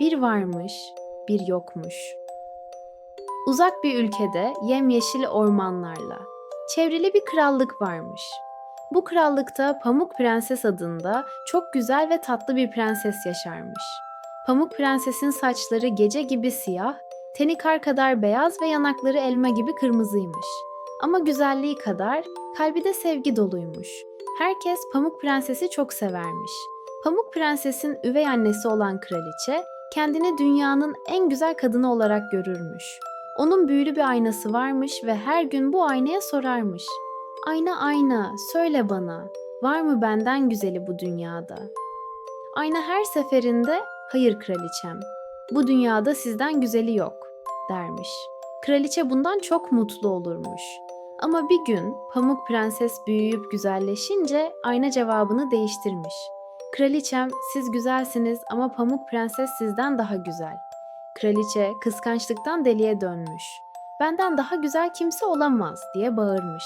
Bir varmış, bir yokmuş. Uzak bir ülkede yemyeşil ormanlarla çevrili bir krallık varmış. Bu krallıkta Pamuk Prenses adında çok güzel ve tatlı bir prenses yaşarmış. Pamuk Prenses'in saçları gece gibi siyah, teni kar kadar beyaz ve yanakları elma gibi kırmızıymış. Ama güzelliği kadar kalbi de sevgi doluymuş. Herkes Pamuk Prenses'i çok severmiş. Pamuk Prenses'in üvey annesi olan kraliçe kendini dünyanın en güzel kadını olarak görürmüş. Onun büyülü bir aynası varmış ve her gün bu aynaya sorarmış. Ayna ayna söyle bana var mı benden güzeli bu dünyada? Ayna her seferinde hayır kraliçem bu dünyada sizden güzeli yok dermiş. Kraliçe bundan çok mutlu olurmuş. Ama bir gün Pamuk Prenses büyüyüp güzelleşince ayna cevabını değiştirmiş. Kraliçem siz güzelsiniz ama Pamuk Prenses sizden daha güzel. Kraliçe kıskançlıktan deliye dönmüş. Benden daha güzel kimse olamaz diye bağırmış.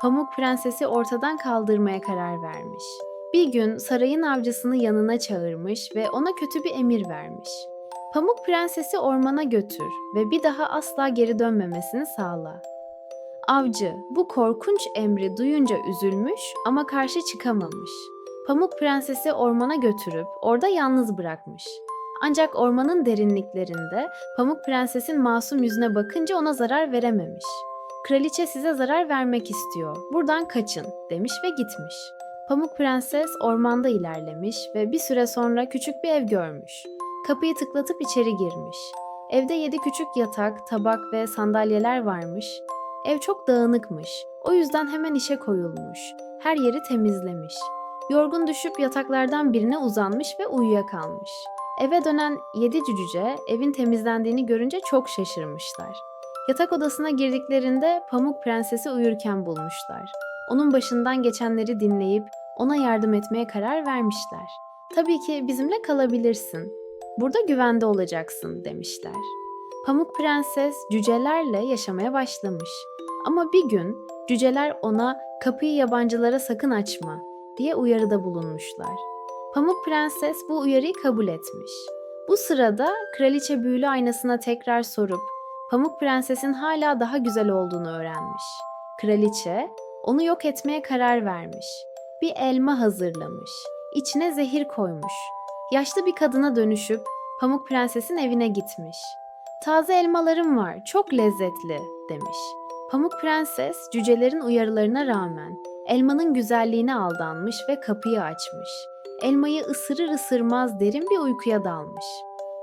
Pamuk Prensesi ortadan kaldırmaya karar vermiş. Bir gün sarayın avcısını yanına çağırmış ve ona kötü bir emir vermiş. Pamuk Prensesi ormana götür ve bir daha asla geri dönmemesini sağla. Avcı bu korkunç emri duyunca üzülmüş ama karşı çıkamamış. Pamuk Prensesi ormana götürüp orada yalnız bırakmış. Ancak ormanın derinliklerinde Pamuk Prenses'in masum yüzüne bakınca ona zarar verememiş. Kraliçe size zarar vermek istiyor. Buradan kaçın demiş ve gitmiş. Pamuk Prenses ormanda ilerlemiş ve bir süre sonra küçük bir ev görmüş. Kapıyı tıklatıp içeri girmiş. Evde yedi küçük yatak, tabak ve sandalyeler varmış. Ev çok dağınıkmış. O yüzden hemen işe koyulmuş. Her yeri temizlemiş. Yorgun düşüp yataklardan birine uzanmış ve uyuyakalmış. Eve dönen yedi cücüce evin temizlendiğini görünce çok şaşırmışlar. Yatak odasına girdiklerinde Pamuk Prensesi uyurken bulmuşlar. Onun başından geçenleri dinleyip ona yardım etmeye karar vermişler. Tabii ki bizimle kalabilirsin. Burada güvende olacaksın demişler. Pamuk Prenses cücelerle yaşamaya başlamış. Ama bir gün cüceler ona kapıyı yabancılara sakın açma diye uyarıda bulunmuşlar. Pamuk Prenses bu uyarıyı kabul etmiş. Bu sırada kraliçe büyülü aynasına tekrar sorup Pamuk Prenses'in hala daha güzel olduğunu öğrenmiş. Kraliçe onu yok etmeye karar vermiş. Bir elma hazırlamış. İçine zehir koymuş. Yaşlı bir kadına dönüşüp Pamuk Prenses'in evine gitmiş. Taze elmalarım var, çok lezzetli demiş. Pamuk Prenses cücelerin uyarılarına rağmen elmanın güzelliğine aldanmış ve kapıyı açmış. Elmayı ısırır ısırmaz derin bir uykuya dalmış.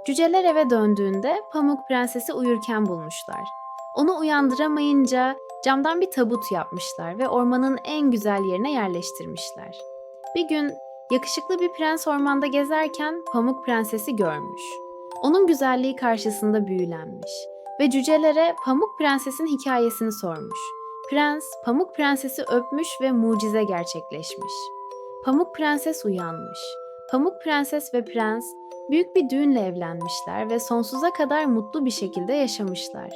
Cüceler eve döndüğünde Pamuk Prenses'i uyurken bulmuşlar. Onu uyandıramayınca camdan bir tabut yapmışlar ve ormanın en güzel yerine yerleştirmişler. Bir gün yakışıklı bir prens ormanda gezerken Pamuk Prenses'i görmüş. Onun güzelliği karşısında büyülenmiş ve cücelere Pamuk Prenses'in hikayesini sormuş. Prens, Pamuk Prenses'i öpmüş ve mucize gerçekleşmiş. Pamuk Prenses uyanmış. Pamuk Prenses ve Prens büyük bir düğünle evlenmişler ve sonsuza kadar mutlu bir şekilde yaşamışlar.